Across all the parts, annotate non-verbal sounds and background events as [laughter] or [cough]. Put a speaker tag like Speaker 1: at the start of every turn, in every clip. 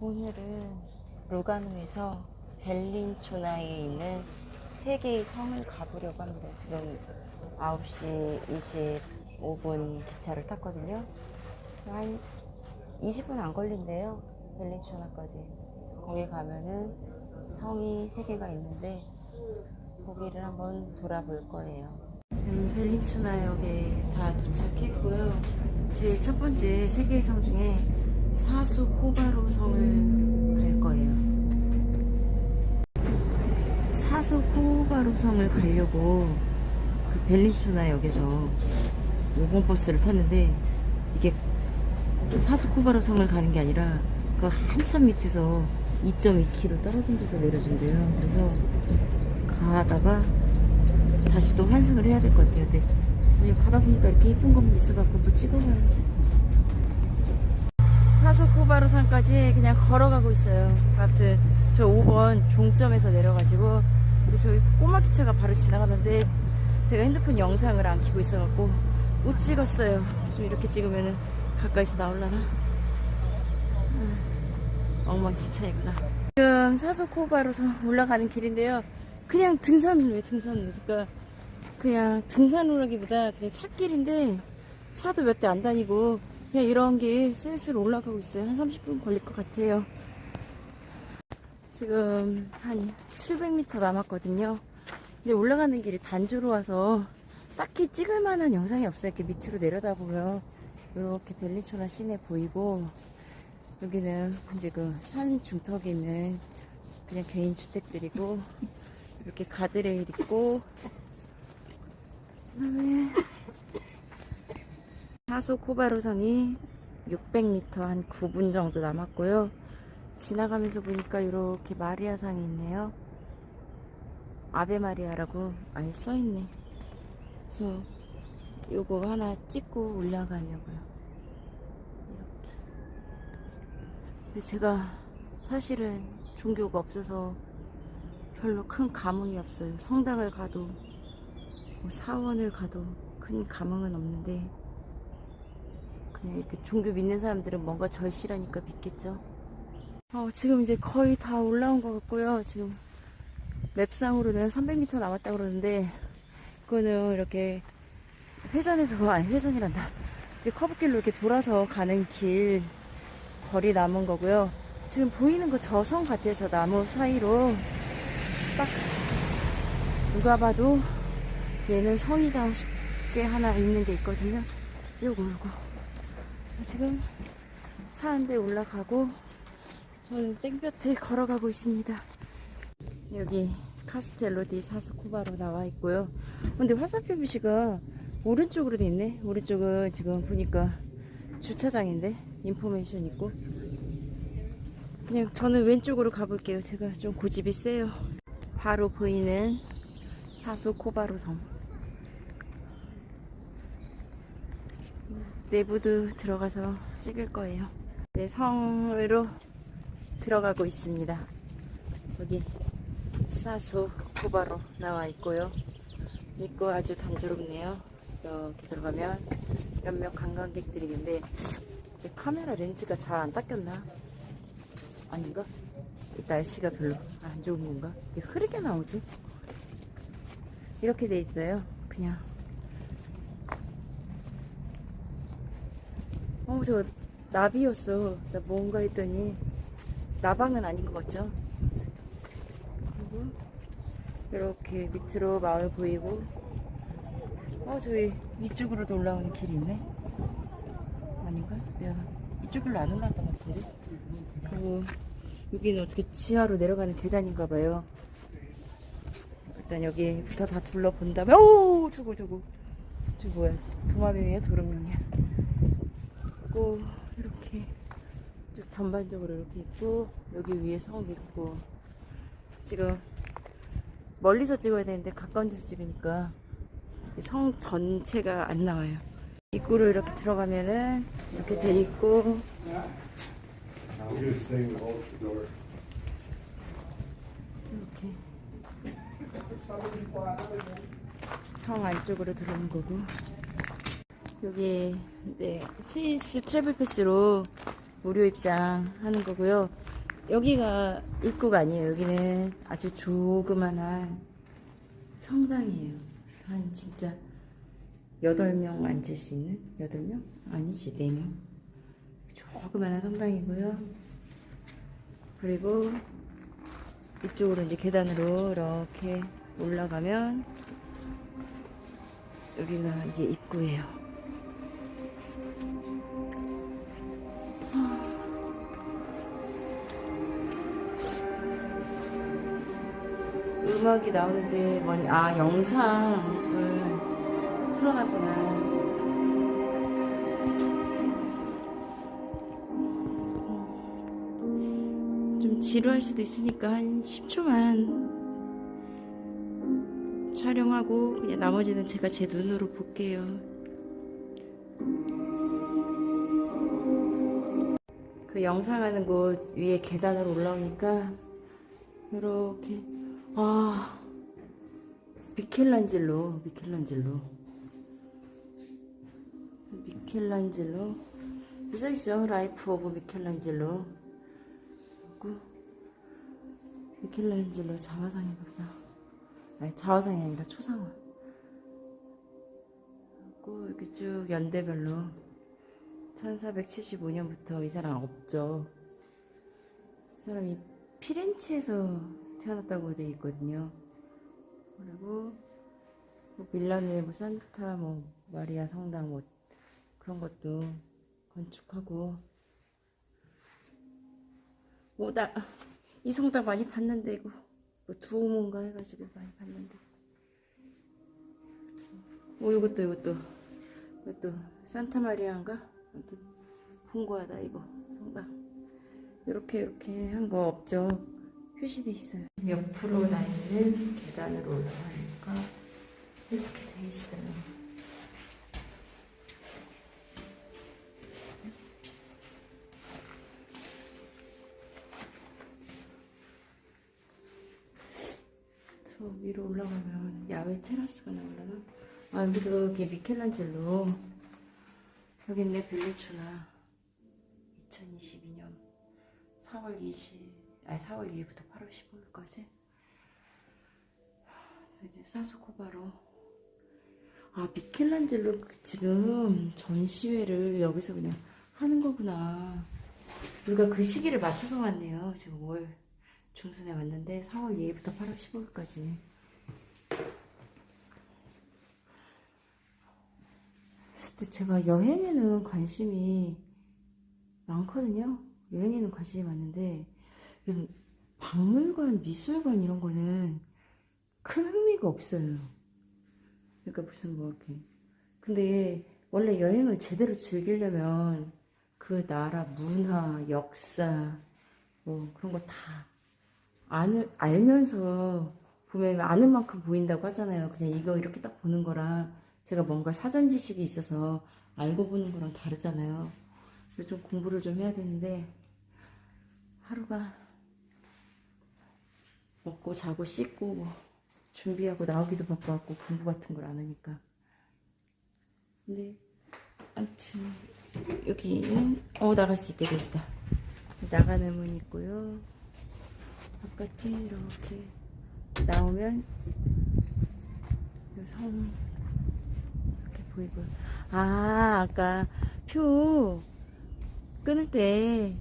Speaker 1: 오늘은 루가노에서 벨린초나에 있는 세 개의 성을 가보려고 합니다. 지금 9시 25분 기차를 탔거든요. 한 20분 안 걸린대요. 벨린초나까지. 거기 가면은 성이 세 개가 있는데 거기를 한번 돌아볼 거예요. 지금 벨린초나역에 다 도착했고요. 제일 첫 번째 세 개의 성 중에 사수 코바로 성을 갈 거예요. 사수 코바로 성을 가려고 그 벨린초나역에서 5번 버스를 탔는데 이게 사수 코바로 성을 가는 게 아니라 그 한참 밑에서 2.2km 떨어진 데서 내려준대요. 그래서 가다가 다시 또 환승을 해야 될 것 같아요. 근데 가다 보니까 이렇게 이쁜 것만 있어갖고 뭐 찍어봐요. 사수코바루산까지 그냥 걸어가고 있어요. 아무튼 저 5번 종점에서 내려가지고 근데 저기 꼬마 기차가 바로 지나가는데 제가 핸드폰 영상을 안 켜고 있어갖고 못 찍었어요. 좀 이렇게 찍으면은 가까이서 나올라나? 음, 엉망진창이구나. 지금 사수코바루산 올라가는 길인데요. 그냥 등산을 왜 등산을 그러니까 그냥 등산로라기보다 그냥 찻길인데 차도 몇 대 안 다니고 그냥 이런 길 슬슬 올라가고 있어요. 한 30분 걸릴 것 같아요. 지금 한 700m 남았거든요. 근데 올라가는 길이 단조로 와서 딱히 찍을 만한 영상이 없어요. 이렇게 밑으로 내려다 보면 이렇게 벨리초나 시내 보이고 여기는 이제 그산 중턱에 있는 그냥 개인 주택들이고 이렇게 가드레일 있고 그다음에 사소 코바로성이 600m 한 9분 정도 남았고요. 지나가면서 보니까 이렇게 마리아상이 있네요. 아베 마리아라고 아예 써있네. 그래서 요거 하나 찍고 올라가려고요. 이렇게. 근데 제가 사실은 종교가 없어서 별로 큰 감흥이 없어요. 성당을 가도 뭐 사원을 가도 큰 감흥은 없는데 그냥 이렇게 종교 믿는 사람들은 뭔가 절실하니까 믿겠죠. 어, 지금 이제 거의 다 올라온 것 같고요. 지금 맵상으로는 300m 남았다 그러는데 그거는 이렇게 회전해서 아니 회전이란다. 이제 커브길로 이렇게 돌아서 가는 길 거리 남은 거고요. 지금 보이는 거 저 성 같아요. 저 나무 사이로 딱 누가 봐도 얘는 성이다 싶게 하나 있는 게 있거든요. 요거 요거. 지금 차 한 대 올라가고 저는 땡볕에 걸어가고 있습니다. 여기 카스텔로 디 사스코바로 나와 있고요. 근데 화살표 표시가 오른쪽으로 돼 있네. 오른쪽은 지금 보니까 주차장인데 인포메이션 있고 그냥 저는 왼쪽으로 가볼게요. 제가 좀 고집이 세요. 바로 보이는 사소코바로 성. 내부도 들어가서 찍을 거예요. 네, 성으로 들어가고 있습니다. 여기 사소 코바로 나와 있고요. 입구 아주 단조롭네요. 이렇게 들어가면 몇몇 관광객들이 있는데 이 카메라 렌즈가 잘 안 닦였나? 아닌가? 날씨가 별로 안 좋은 건가? 이게 흐리게 나오지? 이렇게 돼 있어요. 그냥. 어, 저 나비였어. 나 뭔가 했더니 나방은 아닌 것 같죠? 그리고 이렇게 밑으로 마을 보이고 어, 저기 이쪽으로도 올라오는 길이 있네. 아닌가? 내가 이쪽으로 안 올라왔던 것 같은데. 그리고 여기는 어떻게 지하로 내려가는 계단인가 봐요. 일단 여기부터 다 둘러본 다음에 오 저거 저거 저거 뭐야 도마뱀이야 도롱뇽이야 그리고 이렇게 쭉 전반적으로 이렇게 있고 여기 위에 성 있고. 지금 멀리서 찍어야 되는데 가까운 데서 찍으니까 이성 전체가 안 나와요. 입구로 이렇게 들어가면은 이렇게 돼 있고. 이렇게. 성 안쪽으로 들어오는 거고 여기 이제 스위스 트래블 패스로 무료 입장 하는 거고요. 여기가 입구가 아니에요. 여기는 아주 조그만한 성당이에요. 한 진짜 8명 앉을 수 있는? 8명? 아니지, 4명. 조그만한 성당이고요. 그리고 이쪽으로 이제 계단으로 이렇게 올라가면 여기가 이제 입구예요. 음악이 나오는데 뭔, 아 영상을 틀어놨구나. 좀 지루할 수도 있으니까 한 10초만 촬영하고 그냥 나머지는 제가 제 눈으로 볼게요. 그 영상하는 곳 위에 계단으로 올라오니까 이렇게 아 미켈란젤로 미켈란젤로. 미켈란젤로. 써 있죠. 라이프 오브 미켈란젤로. 그리고 미켈란젤로 자화상이구나 아니 자화상이 아니라 초상화. 그리고 이렇게 쭉 연대별로 1475년부터 이 사람 없죠. 이 사람이 피렌체에서 태어났다고 돼 있거든요. 그리고? 뭐 밀라노의 뭐 산타 뭐 마리아 성당 뭐 그런 것도 건축하고. 뭐나 이 성당 많이 봤는데 이거 뭐 두오몬가 해가지고 많이 봤는데. 뭐 이것도 이것도 이것도 산타 마리아인가? 아무튼 홍보하다 이거. 성당. 이렇게 이렇게 한 거 없죠. 표시돼 있어요. 옆으로 나 있는 계단으로 올라가니까 이렇게 돼 있어요. 저 위로 올라가면 야외 테라스가 나오려나? 아 여기 미켈란젤로 여기 있네 벨리초나 2022년 4월 20, 아니 4월 2일부터 8월 15일까지. 이제 사스코바로. 아 미켈란젤로 지금 전시회를 여기서 그냥 하는 거구나. 우리가 그 시기를 맞춰서 왔네요 지금 5월 중순에 왔는데 4월 2일부터 8월 15일까지. 근데 제가 여행에는 관심이 많거든요. 여행에는 관심이 많은데 박물관, 미술관 이런 거는 큰 흥미가 없어요. 그러니까 무슨 뭐 이렇게 근데 원래 여행을 제대로 즐기려면 그 나라 문화, 역사 뭐 그런 거 다 아는 알면서 보면 아는 만큼 보인다고 하잖아요. 그냥 이거 이렇게 딱 보는 거랑 제가 뭔가 사전 지식이 있어서 알고 보는 거랑 다르잖아요. 그래서 좀 공부를 좀 해야 되는데 하루가 먹고 자고 씻고 뭐 준비하고 나오기도 바빠갖고 공부 같은 걸 안 하니까. 근데 아무튼 여기는 어 나갈 수 있게 돼 있다. 나가는 문 있고요. 바깥에 이렇게 나오면 성 이렇게 보이고요. 아 아까 표 끊을 때그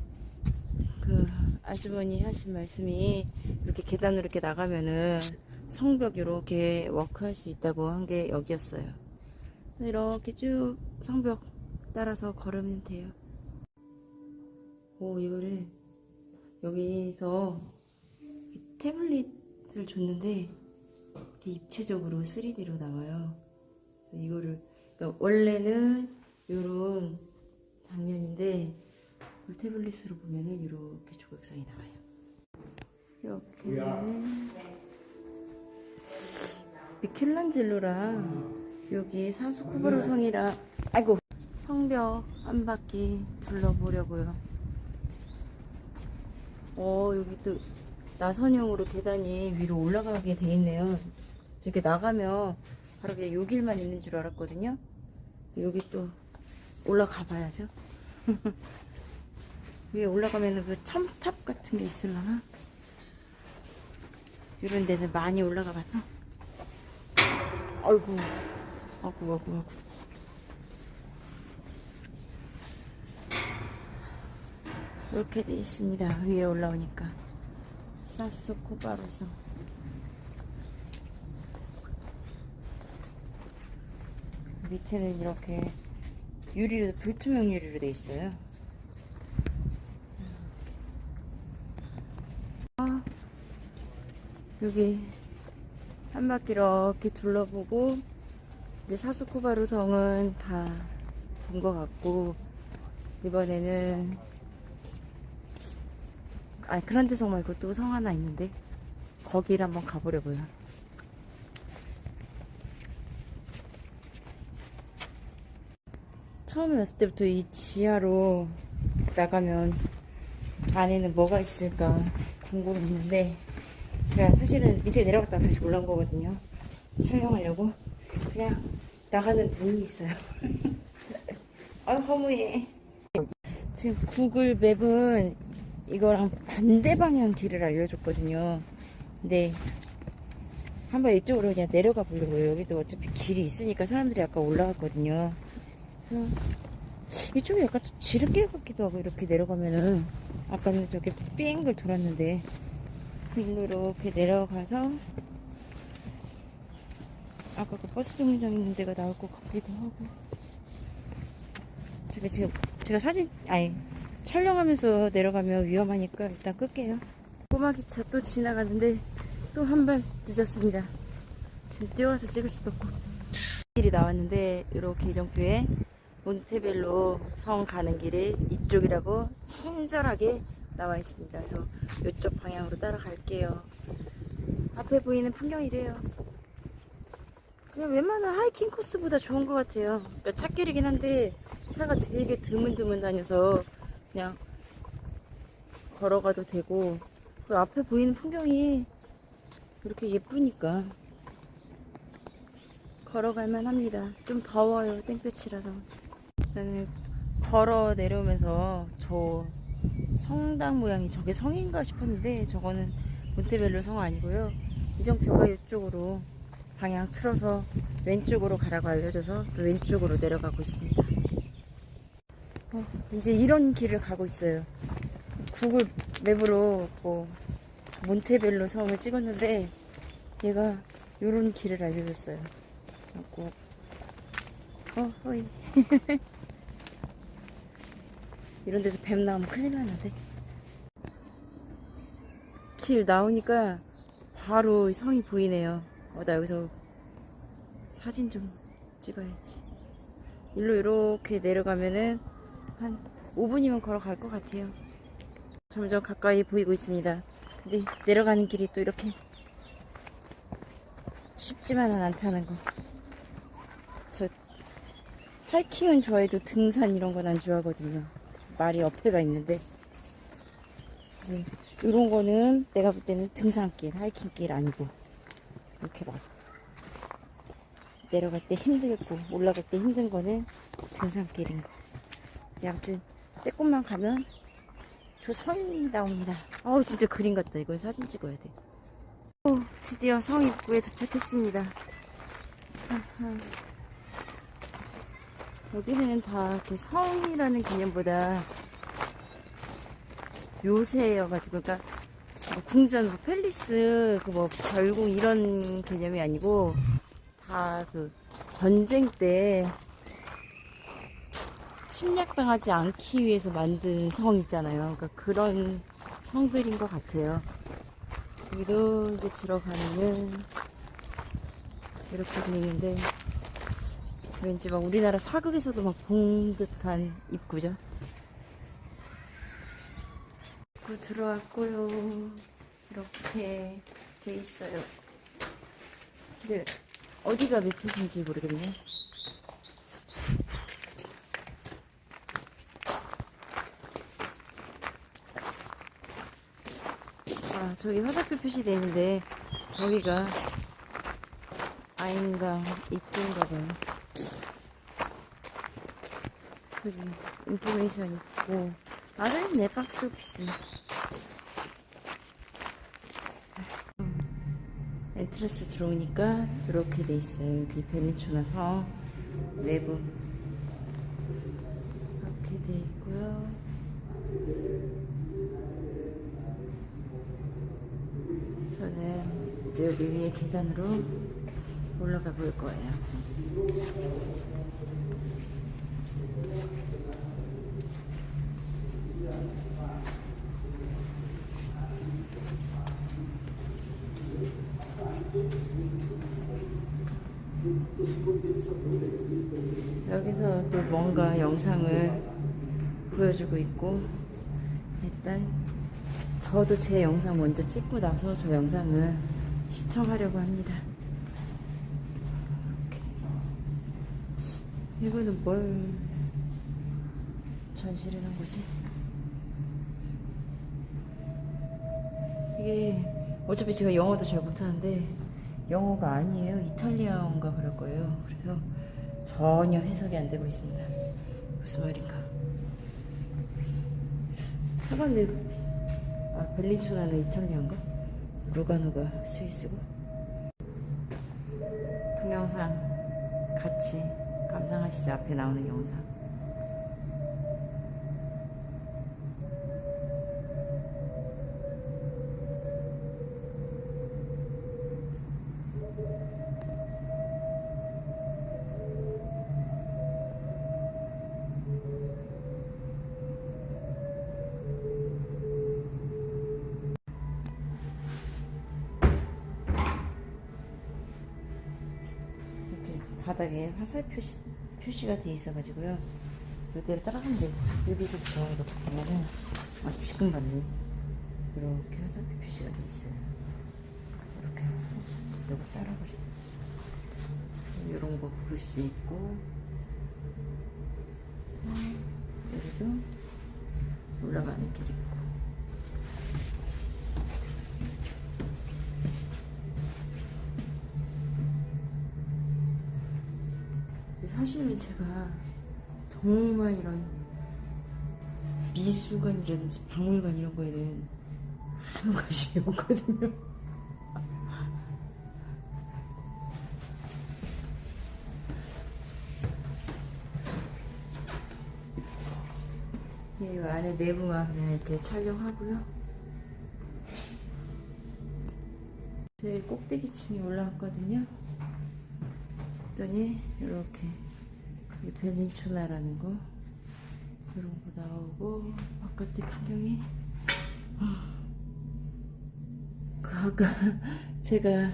Speaker 1: 아주머니 하신 말씀이 이렇게 계단으로 이렇게 나가면은 성벽 이렇게 워크할 수 있다고 한 게 여기였어요. 이렇게 쭉 성벽 따라서 걸으면 돼요. 오 이거를 여기서 이 태블릿을 줬는데 이렇게 입체적으로 3D로 나와요. 그래서 이거를 그러니까 원래는 이런 장면인데 이 태블릿으로 보면은 이렇게 조각상이 나와요. 이렇게 미켈란젤로랑 여기 사스코바로 성이랑 아이고 성벽 한 바퀴 둘러보려고요. 어 여기 또 나선형으로 계단이 위로 올라가게 돼 있네요. 이렇게 나가면 바로 그냥 요 길만 있는 줄 알았거든요. 여기 또 올라가 봐야죠. [laughs] 위에 올라가면은 그 첨탑 같은 게 있을라나? 이런 데는 많이 올라가 봐서. 아이고, 아구, 아구, 아구. 이렇게 돼 있습니다. 위에 올라오니까. 사스코바루성. 밑에는 이렇게 유리로, 불투명 유리로 돼 있어요. 아, 여기 한 바퀴 이렇게 둘러보고 이제 사스코바루 성은 다 본 것 같고 이번에는 아 그란데 성 말고 또 성 하나 있는데 거기를 한번 가보려고요. 처음에 왔을 때부터 이 지하로 나가면 안에는 뭐가 있을까 궁금했는데 제가 사실은 밑에 내려갔다가 다시 올라온 거거든요. 촬영하려고 그냥 나가는 문이 있어요. [laughs] 아 허무해. 지금 구글 맵은 이거랑 반대 방향 길을 알려줬거든요. 근데 한번 이쪽으로 그냥 내려가 보려고요. 여기도 어차피 길이 있으니까 사람들이 아까 올라갔거든요. 그래서 이쪽이 약간 또 지름길 같기도 하고 이렇게 내려가면은 아까는 저기 삥글 돌았는데 일로 이렇게 내려가서 아까 그 버스 정류장 있는 데가 나올 것 같기도 하고. 제가 지금 제가 사진 아니 촬영하면서 내려가면 위험하니까 일단 끌게요. 꼬마 기차 또 지나가는데 또 한 발 늦었습니다. 지금 뛰어가서 찍을 수도 없고. 길이 나왔는데 이렇게 이정표에 몬테벨로 성 가는 길이 이쪽이라고 친절하게 나와 있습니다. 그래서 이쪽 방향으로 따라갈게요. 앞에 보이는 풍경이래요. 그냥 웬만한 하이킹 코스보다 좋은 것 같아요. 그러니까 찻길이긴 한데 차가 되게 드문드문 다녀서 그냥 걸어가도 되고 그 앞에 보이는 풍경이 이렇게 예쁘니까 걸어갈만 합니다. 좀 더워요. 땡볕이라서. 저는 걸어 내려오면서 저 성당 모양이 저게 성인가 싶었는데 저거는 몬테벨로 성 아니고요. 이정표가 이쪽으로 방향 틀어서 왼쪽으로 가라고 알려줘서 또 왼쪽으로 내려가고 있습니다. 어, 이제 이런 길을 가고 있어요. 구글 맵으로 뭐 몬테벨로 성을 찍었는데 얘가 이런 길을 알려줬어요. 그래갖고 어 허이 [laughs] 이런 데서 뱀 나오면 큰일 나는데 길 나오니까 바로 성이 보이네요. 어 나 여기서 사진 좀 찍어야지. 일로 이렇게 내려가면은 한 5분이면 걸어갈 것 같아요. 점점 가까이 보이고 있습니다. 근데 내려가는 길이 또 이렇게 쉽지만은 않다는 거 저 하이킹은 좋아해도 등산 이런 건 안 좋아하거든요. 말이 옆에가 있는데. 네, 이런 거는 내가 볼 때는 등산길, 하이킹길 아니고. 이렇게 막 내려갈 때 힘들고 올라갈 때 힘든 거는 등산길인 거. 네, 아무튼 빼꼼만 가면 저 성이 나옵니다. 어우 진짜 그림 같다. 이건 사진 찍어야 돼. 오, 드디어 성 입구에 도착했습니다. 여기는 다 이렇게 성이라는 개념보다 요새여가지고, 그러니까 뭐 궁전, 뭐 팰리스, 그 뭐 별궁 이런 개념이 아니고 다 그 전쟁 때 침략당하지 않기 위해서 만든 성 있잖아요. 그러니까 그런 성들인 것 같아요. 여기도 이제 들어가면은 이렇게 돼 있는데 왠지 막 우리나라 사극에서도 막 본 듯한 입구죠. 입구 들어왔고요. 이렇게 돼 있어요. 근데 어디가 몇 표인지 모르겠네. 아, 저기 화살표 표시돼 있는데 저기가 아닌가 입구인가 봐요. 저기 인포메이션 있고 아는 내 박스 오피스. 엔트러스 들어오니까 이렇게 돼 있어요. 여기 베네초나 성 내부 이렇게 돼 있고요. 저는 이제 여기 위에 계단으로 올라가 볼 거예요. 여기서 또 뭔가 영상을 보여주고 있고 일단 저도 제 영상 먼저 찍고 나서 저 영상을 시청하려고 합니다. 이거는 뭘 전시를 한 거지? 이게 어차피 제가 영어도 잘 못하는데 영어가 아니에요. 이탈리아어인가 그럴 거예요. 그래서 전혀 해석이 안 되고 있습니다. 무슨 말인가? 사관들 아 벨린초나는 이탈리아인가? 루가노가 스위스고 동영상 같이 감상하시죠. 앞에 나오는 영상. 바닥에 화살 표시, 표시가 돼 있어가지고요. 이대로 따라가면 돼요. 여기서부터 이렇게 보면은, 아, 지금 봤네. 이렇게 화살표 표시가 돼 있어요. 이렇게 이거 따라가려. 이런 거볼수 있고, 정말 이런 미술관이라든지 박물관 이런 거에는 아무 관심이 없거든요. [laughs] 네, 이 안에 내부만 그냥 이렇게 촬영하고요. 제일 꼭대기층에 올라왔거든요. 그랬더니 이렇게 이 베닌출라라는 거 이런 거 나오고 바깥의 풍경이. 아, 그 아까 [laughs] 제가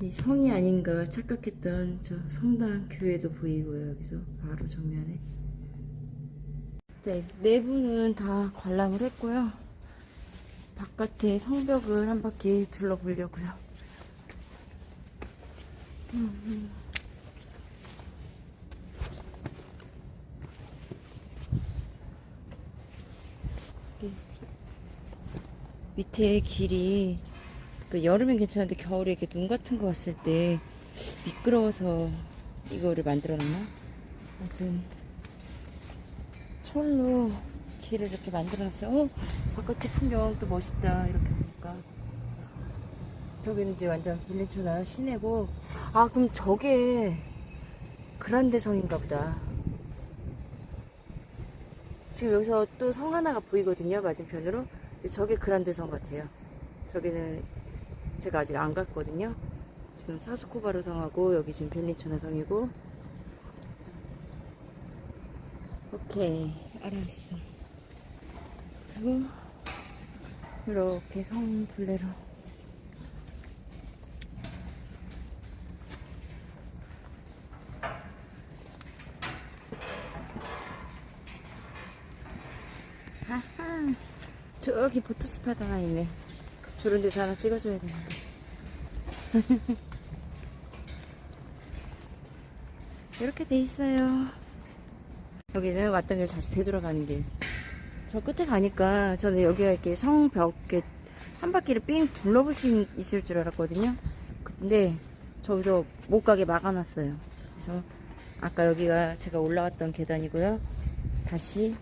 Speaker 1: 이 성이 아닌가 착각했던 저 성당 교회도 보이고요 여기서 바로 정면에. 네, 내부는 다 관람을 했고요. 바깥에 성벽을 한 바퀴 둘러보려고요 밑에 길이 그 여름엔 괜찮은데 겨울에 이렇게 눈 같은 거 왔을 때 미끄러워서 이거를 만들어 놨나? 아무튼 철로 길을 이렇게 만들어 놨어요. 어? 바깥의 풍경 또 멋있다. 이렇게 보니까. 저기는 이제 완전 빌린초나 시내고 아 그럼 저게 그란데 성인가 보다. 지금 여기서 또 성 하나가 보이거든요. 맞은편으로. 저게 그란데 성 같아요. 저기는 제가 아직 안 갔거든요. 지금 사스코바르 성하고 여기 지금 벨린초나 성이고. 오케이 알았어. 그리고 이렇게 성 둘레로. 하하. 저기 포토스팟 하나 있네. 저런 데서 하나 찍어줘야 되는데. [laughs] 이렇게 돼 있어요. 여기는 왔던 길 다시 되돌아가는 길. 저 끝에 가니까 저는 여기가 이렇게 성벽에 한 바퀴를 삥 둘러볼 수 있- 있을 줄 알았거든요. 근데 저기서 못 가게 막아놨어요. 그래서 아까 여기가 제가 올라왔던 계단이고요. 다시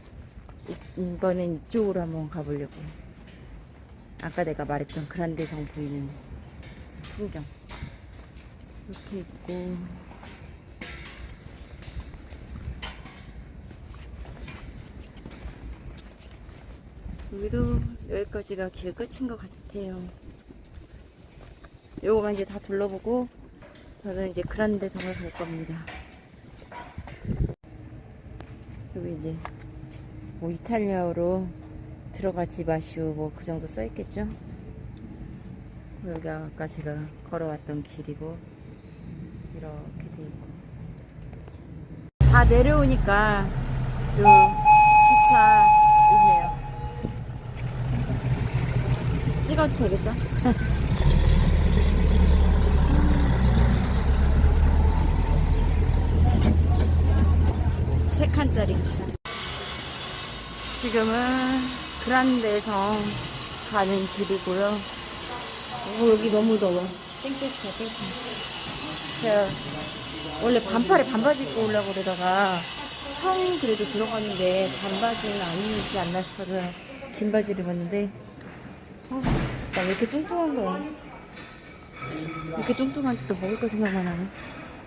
Speaker 1: 이- 이번엔 이쪽으로 한번 가보려고. 아까 내가 말했던 그란데성 보이는 풍경. 이렇게 있고. 여기도 여기까지가 길 끝인 것 같아요. 요거만 이제 다 둘러보고 저는 이제 그란데 성을 갈 겁니다. 여기 이제 뭐 이탈리아어로 들어가지 마시오 뭐 그 정도 써 있겠죠? 여기 아까 제가 걸어왔던 길이고 이렇게 돼 있고 다 내려오니까 요 기차 있네요. 찍어도 되겠죠? [laughs] 세 칸짜리 기차. 지금은 그란데성 가는 길이고요. 오, 여기 너무 더워. 땡볕이야, 땡볕. 제가 원래 반팔에 반바지 입고 오려고 그러다가 성 그래도 들어갔는데 반바지는 아니지 않나 싶어서 긴 바지를 입었는데 어, 나 왜 이렇게 뚱뚱한 거야? 왜 이렇게 뚱뚱한데 또 먹을 거 생각만 하네.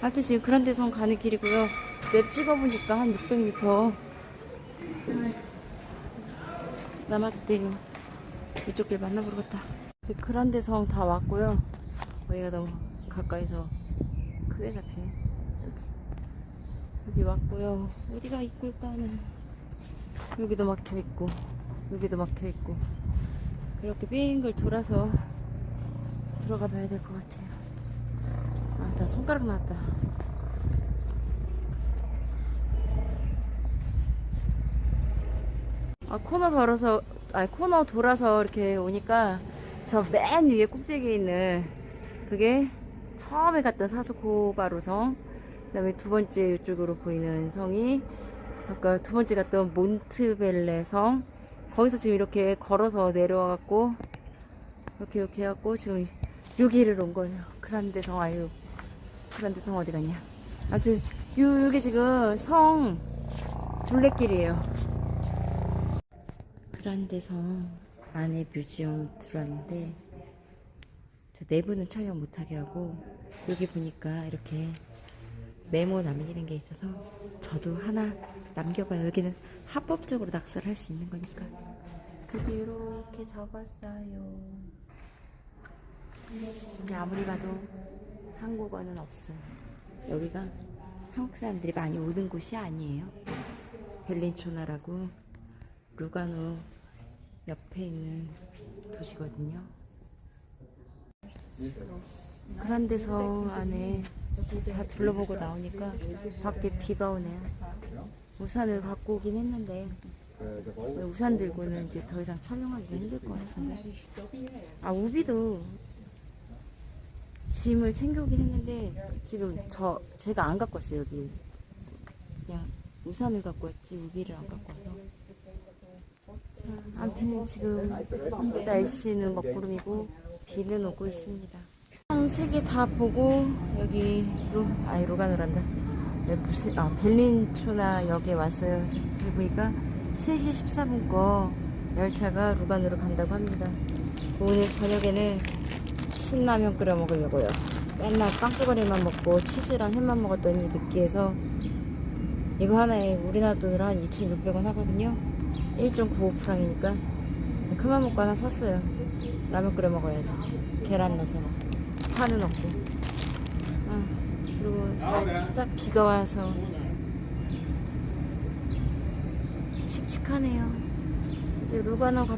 Speaker 1: 하여튼 지금 그란데성 가는 길이고요. 맵 찍어보니까 한 600m 남았대요. 이쪽 길 만나보러 갔다. 이제 그란데 성 다 왔고요. 여기가 너무 가까이서 크게 잡히네. 여기. 여기 왔고요. 어디가 있고 일단은 여기도 막혀 있고 여기도 막혀 있고 이렇게 빙글 돌아서 들어가 봐야 될 것 같아요. 아, 나 손가락 나왔다. 아, 코너 돌아서, 아니, 코너 돌아서 이렇게 오니까 저 맨 위에 꼭대기에 있는 그게 처음에 갔던 사스코바루 성, 그 다음에 두 번째 이쪽으로 보이는 성이 아까 두 번째 갔던 몬트벨레 성, 거기서 지금 이렇게 걸어서 내려와갖고 이렇게 이렇게 해갖고 지금 여기를 온 거예요. 그란데 성, 아유. 그란데 성 어디 갔냐. 아무튼, 요, 요게 지금 성 둘레길이에요. 그란데성 안에 뮤지엄 들어왔는데 저 내부는 촬영 못하게 하고 여기 보니까 이렇게 메모 남기는 게 있어서 저도 하나 남겨봐요. 여기는 합법적으로 낙서를 할 수 있는 거니까. 그게 이렇게 적었어요. 근데 아무리 봐도 한국어는 없어요. 여기가 한국 사람들이 많이 오는 곳이 아니에요. 벨린초나라고 루가노 옆에 있는 도시거든요. 그란데서 안에 다 둘러보고 나오니까 밖에 비가 오네요. 우산을 갖고 오긴 했는데 우산 들고는 이제 더 이상 촬영하기가 힘들 것 같은데. 아 우비도 짐을 챙겨오긴 했는데 지금 저 제가 안 갖고 왔어요 여기. 그냥 우산을 갖고 왔지 우비를 안 갖고 와서. 아무튼 지금 날씨는 먹구름이고 비는 오고 있습니다. 세개 다 보고 여기 루 아니 루가노란다. 네, 무슨 아 벨린초나 역에 왔어요. 여기 보니까 3시 14분 거 열차가 루가노로 간다고 합니다. 오늘 저녁에는 신라면 끓여 먹으려고요. 맨날 빵조가리만 먹고 치즈랑 햄만 먹었더니 느끼해서 이거 하나에 우리나라 돈으로 한 2,600원 하거든요. 1.95프랑이니까 그만 먹고 하나 샀어요. 라면 끓여 먹어야지. 계란 넣어서 파는 없고. 아, 그리고 살짝 비가 와서 칙칙하네요. 이제 루가노 가.